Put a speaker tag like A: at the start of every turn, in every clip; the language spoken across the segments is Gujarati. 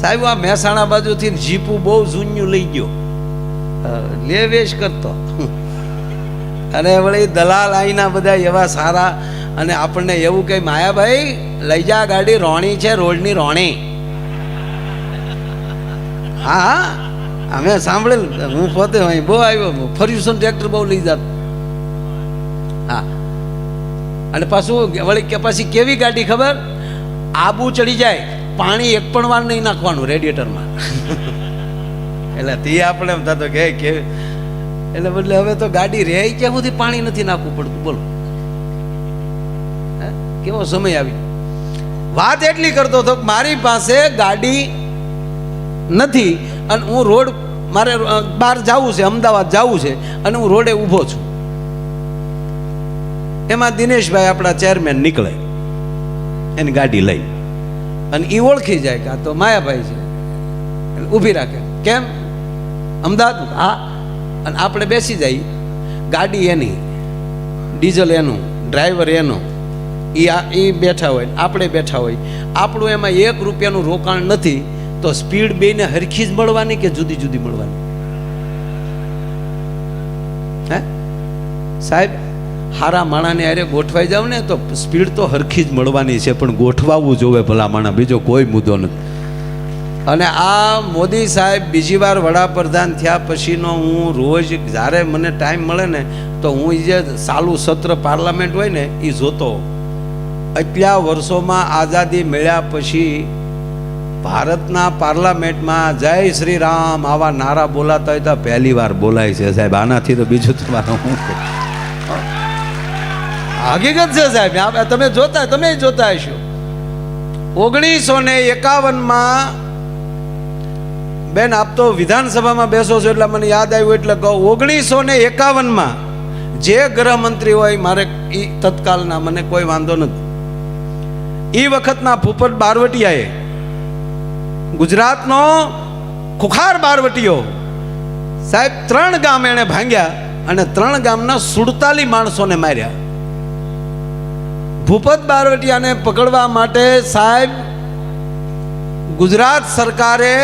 A: સાહેબ, આ મહેસાણા બાજુથી જીપુ બહુ જૂન્યું લઈ ગયો. લે વેશ કરતો. અને વળી દલાલ આઈના બધા એવા સારા અને આપણને એવું કહે માયાભાઈ, લઈ જા ગાડી, રોણી છે, રોડની રોણી. હા હા, અમે સાંભળેલું. હું પોતે અહીં બહુ આવ્યો ફર્યુસન ટ્રેક્ટર બહુ લઈ જાત. હા. અને પાછું વળી કે પછી કેવી ગાડી ખબર? આબુ ચડી જાય. પાણી એક પણ વાર નહીં નાખવાનું રેડિએટરમાં એટલે તે આપણે એમ થતો કે એટલે બદલે હવે તો ગાડી રહે ક્યાં સુધી પાણી નથી નાખવું પડતું? બોલો? કેવો સમય આવી વાત એટલી કરતો હતો મારી પાસે ગાડી નથી અને હું રોડ, મારે બહાર જવું છે, અમદાવાદ જવું છે અને હું રોડે ઊભો છું. એમાં દિનેશભાઈ આપણા ચેરમેન નીકળે. એની ગાડી લઈ. અને એ ઓળખી જાય કે આ તો માયાભાઈ છે. એટલે ઊભી રાખે. કેમ? અમદાવાદ હા. અને આપણે બેસી જઈએ ગાડી એની, ડીઝલ એનું, ડ્રાઈવર એનો એ આ એ બેઠા હોય, આપણે બેઠા હોય. આપણું એમાં એક રૂપિયાનું રોકાણ નથી, તો સ્પીડ બેને હરખી જ મળવાની કે જુદી જુદી મળવાની? હે? સાહેબ હારા માણાને અરે ગોઠવાઈ જાવ ને તો સ્પીડ તો હરખી જ મળવાની છે, પણ ગોઠવાવું જોવે ભલા માણા, બીજો કોઈ મુદ્દો નથી. અને આ મોદી સાહેબ બીજી વાર વડાપ્રધાન થયા પછીનો હું રોજ જ્યારે મને ટાઈમ મળે ને, તો હું જે સાલું સત્ર પાર્લામેન્ટ હોય ને એ જોતો એટલા વર્ષોમાં આઝાદી મળ્યા પછી ભારતના પાર્લામેન્ટમાં જય શ્રી રામ આવા નારા બોલાતા હોય તો પહેલી વાર બોલાય છે સાહેબ. આનાથી તો બીજું તમારે હું. હકીકત છે સાહેબ. તમે જોતા તમે જોતા હશો. ઓગણીસો ને એકાવનમાં બેન, આપ તો વિધાનસભામાં બેસો છો એટલે મને યાદ આવ્યું એટલે કહું. ઓગણીસો ને એકાવનમાં જે ગૃહમંત્રી હોય, મારે એ તત્કાલના મને કોઈ વાંધો નથી. એ વખતના ભૂપત બારવટિયાએ ગુજરાતનો ખુખાર બારવટીયો સાહેબ, ત્રણ ગામ એણે ભાંગ્યા અને ત્રણ ગામના સુડતાલી માણસોને માર્યા. ભૂપત બારવટિયાને પકડવા માટે સાહેબ, ગુજરાત સરકારે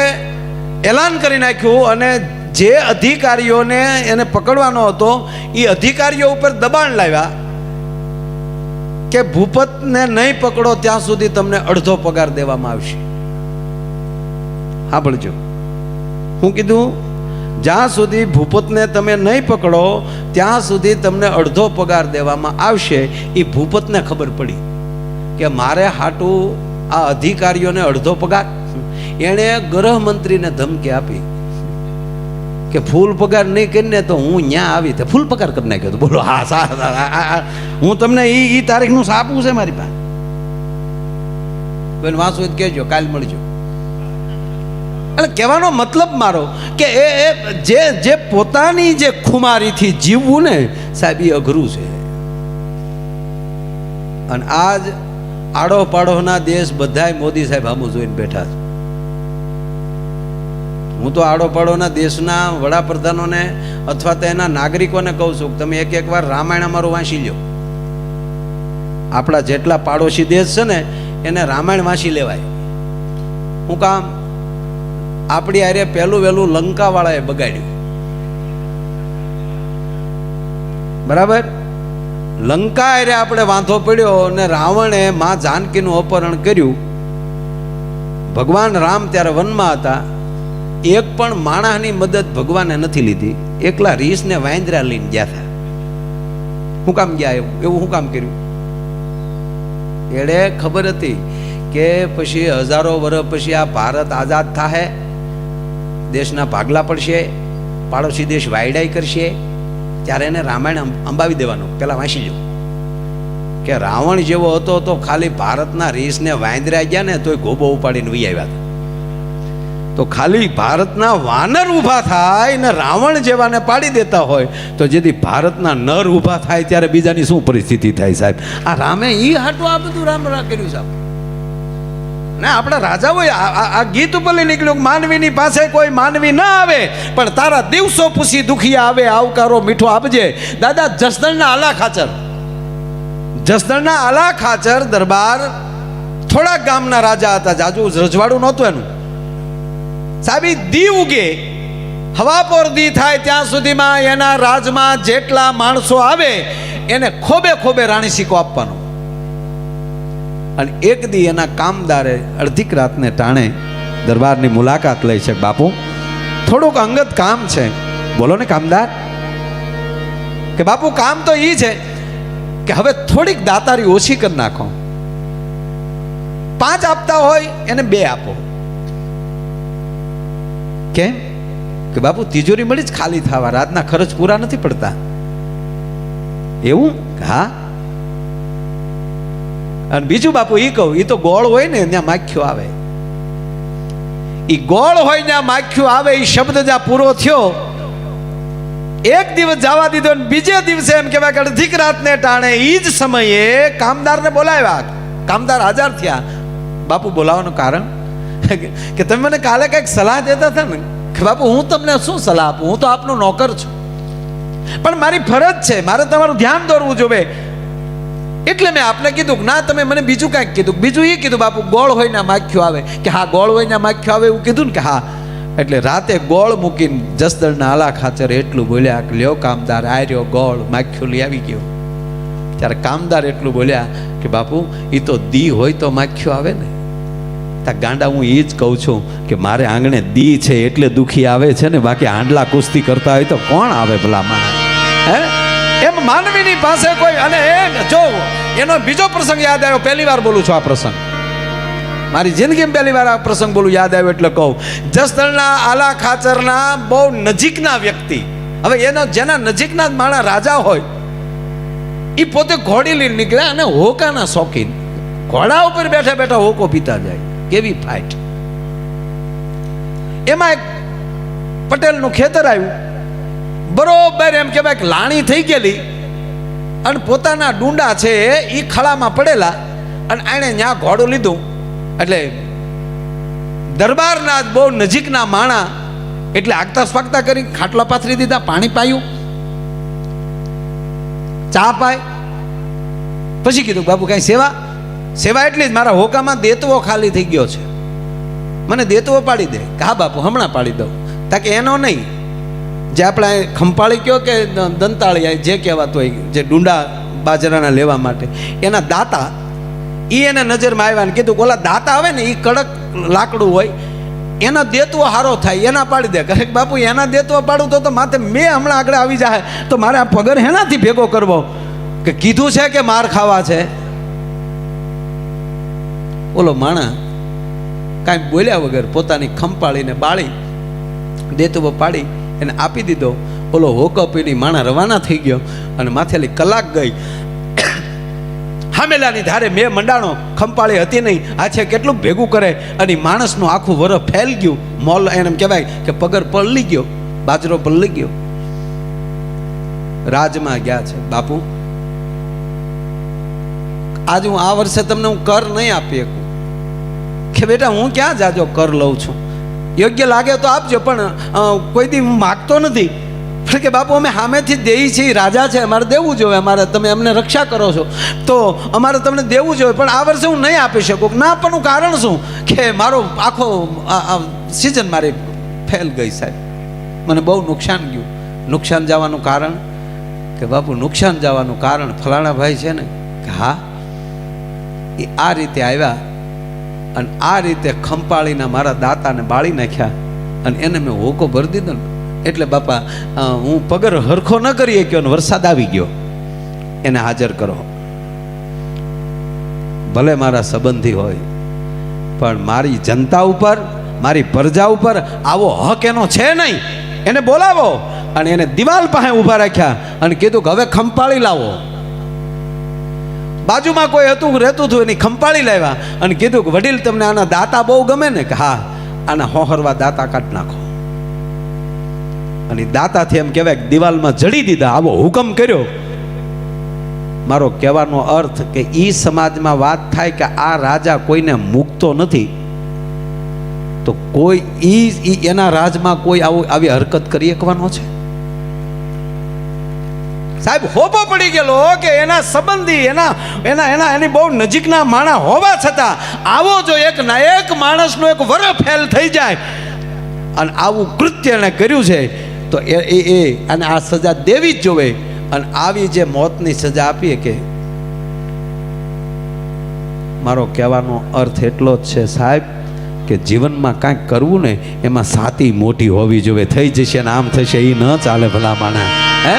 A: એલાન કરી નાખ્યું અને જે અધિકારીઓને એને પકડવાનો હતો, એ અધિકારીઓ ઉપર દબાણ લાવ્યા કે ભૂપતને નહીં પકડો, ત્યાં સુધી તમને અડધો પગાર દેવામાં આવશે. સાંભળજો હું કીધું જ્યાં સુધી ભૂપતને તમે નહીં પકડો, ત્યાં સુધી તમને અડધો પગાર દેવામાં આવશે. એ ભૂપતને ખબર પડી કે મારે હાટું આ અધિકારીઓને અડધો પગાર. એણે ગૃહમંત્રીને ધમકી આપી કે ફૂલ પગાર નહીં કરીને તો હું ન્યા આવી તે ફૂલ પગાર કરી નાખ્યો તો. બોલો, હા સા હું તમને એ એ તારીખનું સાપું છે મારી પાસે? બેન વાંસુ કહેજો, કાલ મળજો. એટલે કહેવાનો મતલબ મારો કે એ એ જે જે પોતાની જે ખુમારીથી જીવવું ને, સાહેબ, એ અઘરું છે. અને આજ આડો પાડોના દેશ બધાય મોદી સાહેબ આમ જોઈને બેઠા છે. હું તો આડો પાડોના દેશના વડાપ્રધાનોને અથવા તો એના નાગરિકોને કહું છું કે તમે એક એક વાર રામાયણ અમારું વાંચી લો આપણા જેટલા પાડોશી દેશ છે ને, એને રામાયણ વાંચી લેવાય. હું કામ આપણી આરે પહેલું વહેલું લંકાવાળાએ બગાડ્યું. બરાબર? લંકા આરે આપણે વાંધો પડ્યો અને રાવણે માં જાનકીનું અપહરણ કર્યું. ભગવાન રામ ત્યારે વનમાં હતા. એક પણ માણસની મદદ ભગવાને નથી લીધી. એકલા રીસને વાંદરા લઈને ગયા હતા. હું કામ ગયા એવું? એવું હું કામ કર્યું? એડે ખબર હતી કે પછી હજારો વર્ષ પછી આ ભારત આઝાદ થાહે. દેશના ભાગલા પડશે, પાડોશી દેશ વાયડાઈ કરશે, ત્યારે એને રામાયણ અંબ- અંબાવી દેવાનું. પેલા વાંચી લો કે રાવણ જેવો હતો તો ખાલી ભારતના રીસને વાંદરા ગયા ને તોય ગોબો ઉપાડીને વી આવ્યા હતા. તો ખાલી ભારતના વાનર ઊભા થાય ને રાવણ જેવાને પાડી દેતા હોય, તો જેથી ભારતના નર ઊભા થાય, ત્યારે બીજાની શું પરિસ્થિતિ થાય સાહેબ? આ રામે એ હાટું આ બધું રામ કર્યું સાહેબ. ને, આપણા રાજા આ- આ ગીત ઉપર નીકળ્યું માનવીની પાસે કોઈ માનવી ના આવે, પણ તારા દિવસો પૂછી દુખિયા આવે, આવકારો મીઠો આપજે. દાદા, જસદણના આલા ખાચર. જસદણના આલા ખાચર દરબાર થોડાક ગામના રાજા હતા, જાજુ રજવાડું નહોતું એનું.
B: સાબી દી ઉગે. હવાપોર દી થાય ત્યાં સુધીમાં એના રાજમાં જેટલા માણસો આવે, એને ખોબે ખોબે રાણી સિક્કો આપવાનો. અને એક દી એના કામદારે અડધીક રાતને ટાણે દરબારની મુલાકાત લઈ છે. બાપુ, થોડુંક અંગત કામ છે. બોલો ને કામદાર. કે બાપુ, કામ તો ઈ છે કે હવે થોડીક દાતારી ઓછી કરી નાખો. પાંચ આપતા હોય એને બે આપો. કેમ? કે બાપુ, તિજોરી મળી જ ખાલી થવા. રાતના ખર્ચ પૂરા નથી પડતા. એવું? હા? અને બીજું બાપુ એ કહું એ તો ગોળ હોય ને ત્યાં માખ્યો આવે. એ ગોળ હોય ત્યાં માખ્યું આવે એ શબ્દ જ્યાં પૂરો થયો, એક દિવસ જવા દીધો ને બીજે દિવસે એમ કહેવાય કે અડધીક રાતને ટાણે એ જ સમયે કામદારને બોલાવ્યા. કામદાર હાજર થયા. બાપુ બોલાવવાનું કારણ? કે તમે મને કાલે કંઈક સલાહ દેતા હતા ને? કે બાપુ હું તમને શું સલાહ આપું? હું તો આપનો નોકર છું. પણ મારી ફરજ છે, મારે તમારું ધ્યાન દોરવું જોવે. એટલે મેં આપને કીધું ના, તમે મને બીજું કાંઈક કીધું. બીજું એ કીધું, બાપુ, ગોળ હોય ને માખ્યો આવે. કે હા, ગોળ હોય ને માખ્યો આવે એવું કીધું ને કે હા. એટલે રાતે ગોળ મૂકીને જસદણના આલા ખાચર એટલું બોલ્યા કે લ્યો કામદાર આર્યો ગોળ માખ્યો લઈ આવી ગયો. ત્યારે કામદાર એટલું બોલ્યા કે બાપુ એ તો દી હોય તો માખ્યો આવે ને. ત્યાં ગાંડા હું એ જ કહું છું કે મારે આંગણે દી છે એટલે દુખી આવે છે ને, બાકી આંડલા કુસ્તી કરતા હોય તો કોણ આવે ભલામાં હે? એમ માનવીની પાસે કોઈ અને એ જો એનો બીજો પ્રસંગ યાદ આવ્યો, પહેલી વાર બોલું છું આ પ્રસંગ. મારી જિંદગીમાં પહેલી વાર આ પ્રસંગ બોલું, યાદ આવ્યો એટલે કહું. જસદણના, આલા ખાચરના બહુ નજીકના વ્યક્તિ. હવે એનો જેના નજીકના માણા રાજા હોય એ પોતે ઘોડી લઈને નીકળ્યા અને હોકાના શોખીન. ઘોડા ઉપર બેઠા બેઠા હોકો પીતા જાય. કેવી ફાઇટ એમાં એક પટેલનું ખેતર આવ્યું. બરોબર એમ કહેવાય કે લાણી થઈ ગયેલી અને પોતાના ડુંડા છે એ ખળામાં પડેલા અને એણે ત્યાં ઘોડું લીધું. એટલે દરબારના બહુ નજીકના માણા એટલે આગતા સ્વાગતા કરી, ખાટલા પાથરી દીધા, પાણી પાયું. ચા પાય. પછી કીધું, બાપુ, કઈ સેવા? સેવા એટલી જ, મારા હોકામાં દેતવો ખાલી થઈ ગયો છે. મને દેતવો પાડી દે. હા બાપુ, હમણાં પાડી દઉં, તાકે એનો નહીં. જે આપણે ખંપાળી કયો કે દંતાળી જે કહેવાતું હોય, જે ડુંડા બાજરાના લેવા માટે, એના દાતા એ એને નજરમાં આવ્યા ને કીધું ઓલા દાતા આવે ને એ કડક લાકડું હોય, એના દેતવો હારો થાય, એના પાડી દે. કહે બાપુ, એના દેતવો પાડું તો માથે મેં હમણાં આગળ આવી જાય તો મારે આ પગર હેનાથી ભેગો કરવો? કે કીધું છે કે માર ખાવા છે? ઓલો માણા કાંઈ બોલ્યા વગર પોતાની ખંપાળીને બાળી દેતવો પાડી એને આપી દીધો. ઓલો હોકો પીડી માણા રવાના થઈ ગયો અને માથેલી કલાક ગઈ. હામેલાની ધારે મેં મંડાણો ખંપાળી હતી નહીં. આછે કેટલું ભેગું કરે. અને માણસનું આખું વરફ ફેલ ગયું. મોલ એને કહેવાય કે પગર પલળી ગયો. બાજરો પલળી ગયો. રાજમાં ગયા છે. બાપુ, આજ હું આ વર્ષે તમને હું કર નહીં આપી શકું. કે બેટા હું ક્યાં જાજો કર લઉં છું? યોગ્ય લાગે તો આપજો, પણ કોઈ દી માગતો નથી. પણ કે બાપુ, અમે સામેથી દેઈ છીએ, રાજા છે, અમારે દેવું જોઈએ, અમારે તમે અમને રક્ષા કરો છો. તો અમારે તમને દેવું જોઈએ, પણ આ વર્ષે હું નહીં આપી શકું. ના આપવાનું કારણ શું? કે મારો આખો સિઝન મારી ફેલ ગઈ સાહેબ. મને બહુ નુકસાન ગયું. નુકસાન જવાનું કારણ કે બાપુ, નુકસાન જવાનું કારણ ફલાણા ભાઈ છે ને, કે હા, એ આ રીતે આવ્યા અને આ રીતે ખંપાળીને મારા દાતાને બાળી નાખ્યા અને એને મેં હોકો ભરી દીધો ને. એટલે બાપા હું પગર હરખો ન કરી કયો ને વરસાદ આવી ગયો. એને હાજર કરો. ભલે મારા સંબંધી હોય, પણ મારી જનતા ઉપર, મારી પ્રજા ઉપર આવો હક એનો છે નહીં. એને બોલાવો અને એને દિવાલ પાસે ઊભા રાખ્યા અને કીધું કે હવે ખંપાળી લાવો. બાજુમાં કોઈ હતું, રહેતું હતું, એની ખંપાળી લાવ્યા અને કીધું કે, વડીલ, તમને આના દાતા બહુ ગમે ને? કે, હા, આના હોહરવા દાતા કાઢ નાખો. અને દાતાથી એમ કહેવાય કે દિવાલમાં જડી દીધા. આવો હુકમ કર્યો. મારો કહેવાનો અર્થ કે એ સમાજમાં વાત થાય કે આ રાજા કોઈને મૂકતો નથી, તો કોઈ એ એના રાજમાં કોઈ આવું, આવી હરકત કરી શકવાનો છે? સાહેબ હોપો પડી ગયેલો કે એના સંબંધી, એના એના એના, એની બહુ નજીકના માણા હોવા છતાં આવો જો એક ના એક માણસનો એક વર ફેલ થઈ જાય અને આવું કૃત્ય એણે કર્યું છે, તો એ એ એ, અને આ સજા દેવી જ જોવે. અને આવી જે મોતની સજા આપીએ કે મારો કહેવાનો અર્થ એટલો જ છે સાહેબ કે જીવનમાં કાંઈક કરવું ને એમાં સાતી મોટી હોવી જોઈએ થઈ જશે ને આમ થશે એ ન ચાલે ભલા માણા હે?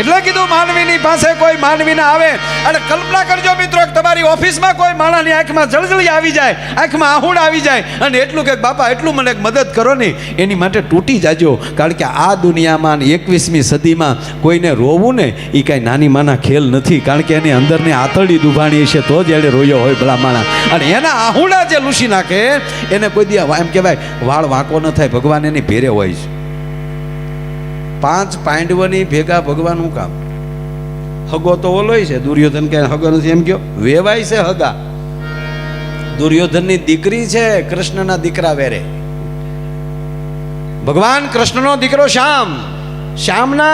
B: એટલે કીધું માનવીની પાસે કોઈ માનવી ના આવે. અને કલ્પના કરજો મિત્રો, કે તમારી ઓફિસમાં કોઈ માણસની આંખમાં જળજળી આવી જાય, આંખમાં આહુડ આવી જાય. અને એટલું કે, બાપા, એટલું મને મદદ કરો ને, એની માટે તૂટી જાજો. કારણ કે આ દુનિયામાં એકવીસમી સદીમાં કોઈને રોવું ને એ કાંઈ નાની માના ખેલ નથી. કારણ કે એની અંદરની આતરડી દુભાણી છે તો જ એને રોયો હોય ભલા માણા. અને એના આહુડા જે લૂસી નાખે, એને કોઈ દી એમ કહેવાય, વાળ વાંકો ન થાય, ભગવાન એની ભેરે હોય છે. પાંચ પાંડવોની ભેગા ભગવાનનું કામ. હગો તો ઓલોય છે, દુર્યોધન કે હગો નથી, એમ કયો? વેવાય છે હગા. દુર્યોધનની દીકરી છે, કૃષ્ણના દીકરા વેરે. ભગવાન કૃષ્ણનો દીકરો શ્યામ. શ્યામના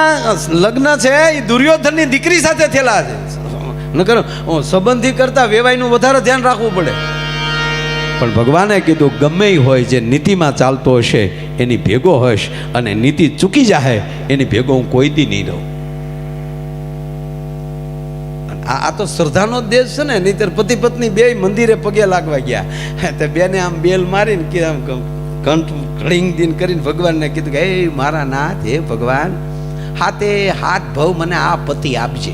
B: લગ્ન છે, એ દુર્યોધનની દીકરી સાથે થયેલા છે. નકર સંબંધી કરતા વેવાયનું વધારે ધ્યાન રાખવું પડે. પણ ભગવાને કીધું, ગમે હોય જે નીતિમાં ચાલતો હશે, એની ભેગો હશ અને નીતિ ચૂકી જાહે, એની ભેગો હું કોઈ દી નહીં રહું. આ તો શ્રદ્ધાનો જ દેશ છે ને નહીતર પતિ પત્ની બે મંદિરે પગે લાગવા ગયા. તે બેને આમ બેલ મારીને કે કંઠ ઘડીંગ દિન કરીને ભગવાનને કીધું કે, હે મારા નાથ, હે ભગવાન, હાથે હાથ ભવ, મને આ પતિ આપજે.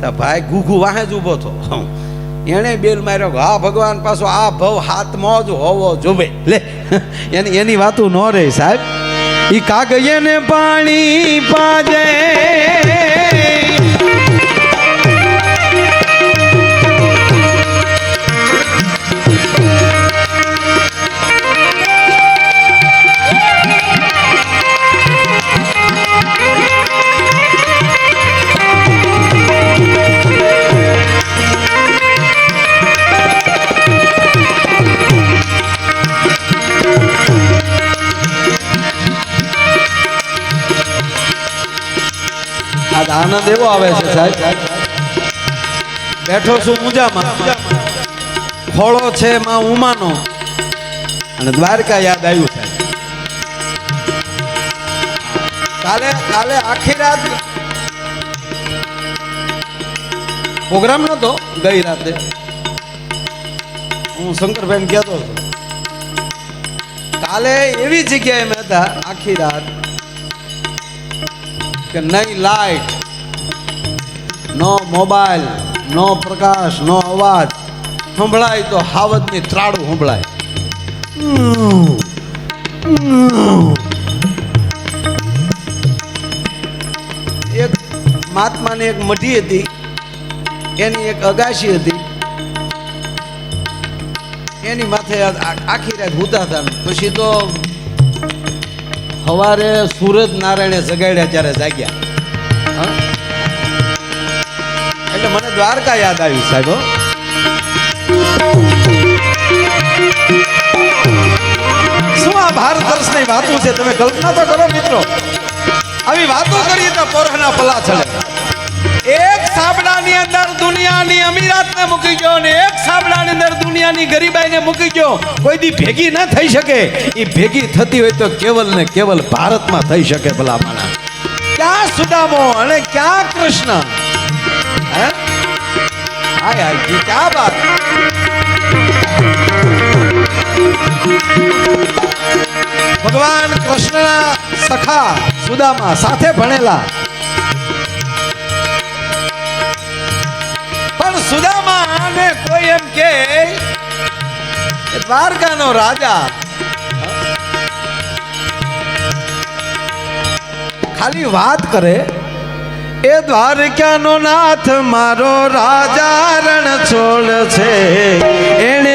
B: તા ભાઈ ગુગુ વાહે જ ઊભો થો. એણે બેલ માર્યો હા, ભગવાન, પાછો આ ભવ હાથમાં જ હોવો જોવે. લે, એની એની વાતું ન રહે સાહેબ. ઈ કાગયને પાણી પાજે. બેઠો છું મુજામાં. ખોળો છે માં ઉમાનો. અને દ્વારકા યાદ આવ્યું સાહેબ કાલે કાલે આખી રાત પ્રોગ્રામ નતો, ગઈ રાતે. હું શંકરભાઈ કહેતો હતો. કાલે એવી જગ્યાએ મેં હતા આખી રાત કે નહીં લાઈટ. નો મોબાઈલ, નો પ્રકાશ, નો અવાજ. સંભળાય તો હાવજની ત્રાડું સંભળાય. એક મહાત્માની એક મઢી હતી. એની એક અગાશી હતી. એની માથે આખી રાત હુતા હતા પછી તો સવારે સુરત નારાયણે જગાડ્યા ત્યારે જાગ્યા. હા? એટલે મને દ્વારકા યાદ આવ્યું, સાહેબ શું આ ભારત વર્ષની વાતો છે? તમે કલ્પના તો કરો મિત્રો. આવી વાતો કરીએ તો પોરહના પલા ચડે. એક સાબડાની અંદર દુનિયાની અમીરાતને મૂકી ગયો ને એક સાબડાની અંદર દુનિયાની ગરીબાઈને મૂકી ગયો. કોઈ દી ભેગી ન થઈ શકે. એ ભેગી થતી હોય તો કેવલ ને કેવલ ભારતમાં થઈ શકે ભલા માણા ક્યાં સુદામો અને ક્યાં કૃષ્ણ? હાય હાય જી ક્યાં બાત? ભગવાન કૃષ્ણના સખા સુદામા સાથે ભણેલા. પણ સુદામા ને કોઈ એમ કે કે દ્વારકાનો રાજા. ખાલી વાત કરે એ દ્વારકાનો નાથ મારો રાજા રણ છોડ છે. એણે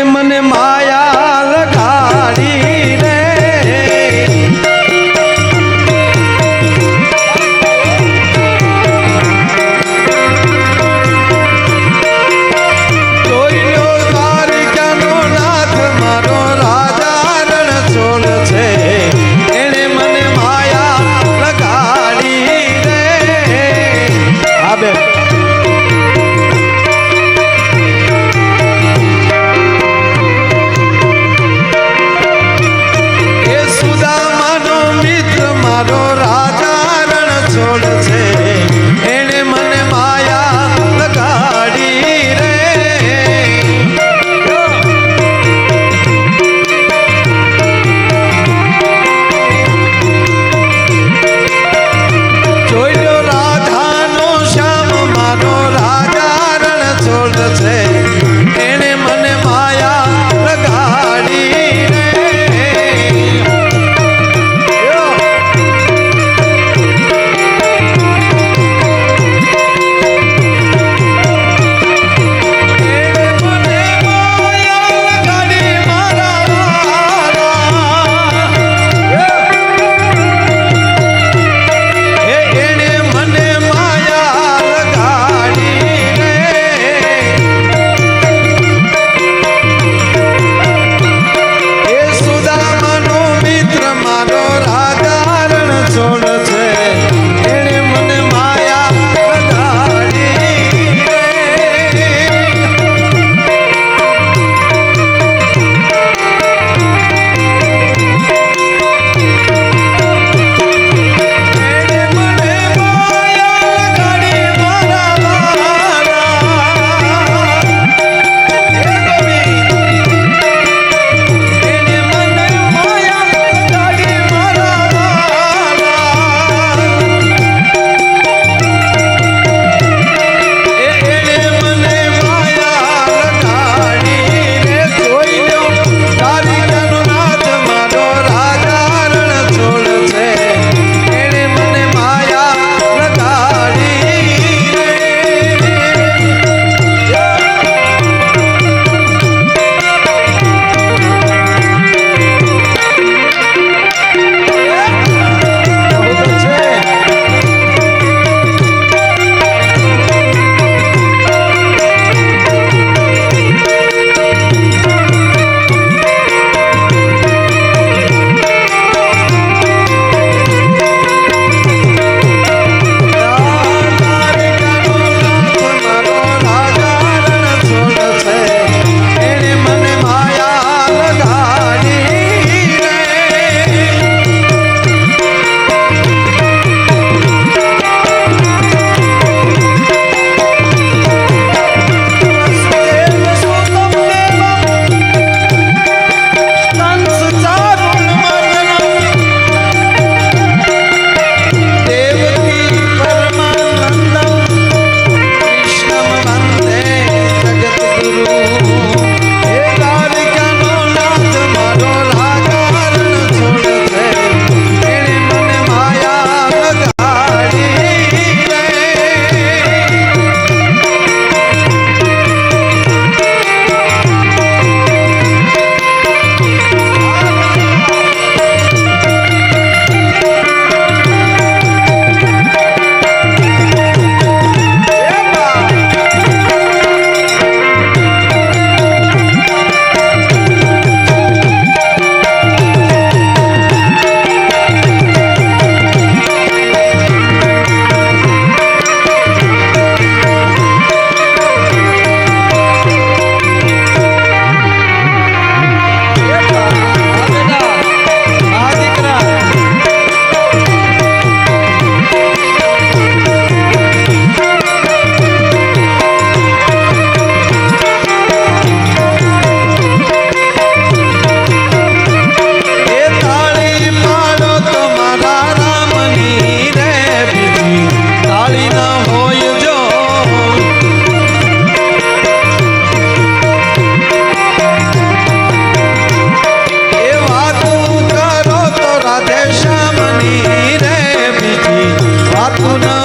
B: વાતું કરો